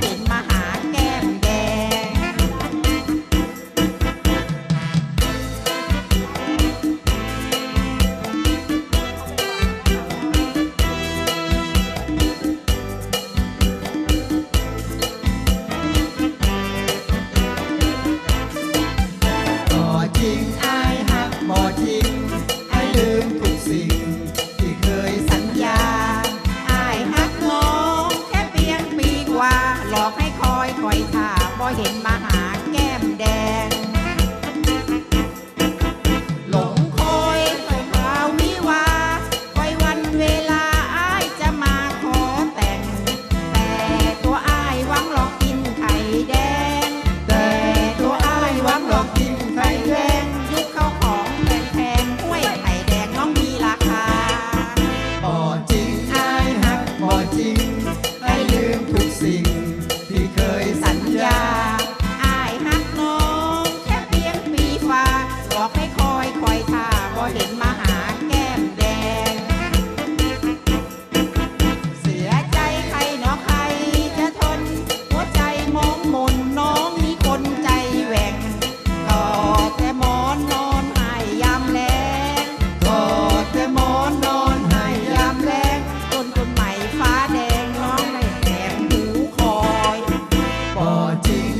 เด่นมาหาแกมแดง ต่อจริง พอเห็นมาหาแก้มแดง บอกให้คอยคอยทาพอเห็นมาหาแก้มแดง เสียใจใครเนาะใครจะทน หัวใจมองมนน้องนี่คนใจแหว่งก็แต่หมอนนอนหายยแลงก็แต่หมอนนอนหายยแลงคนคนใหม่ฟ้าแดงน้องในแหบหูคอยบ่จริง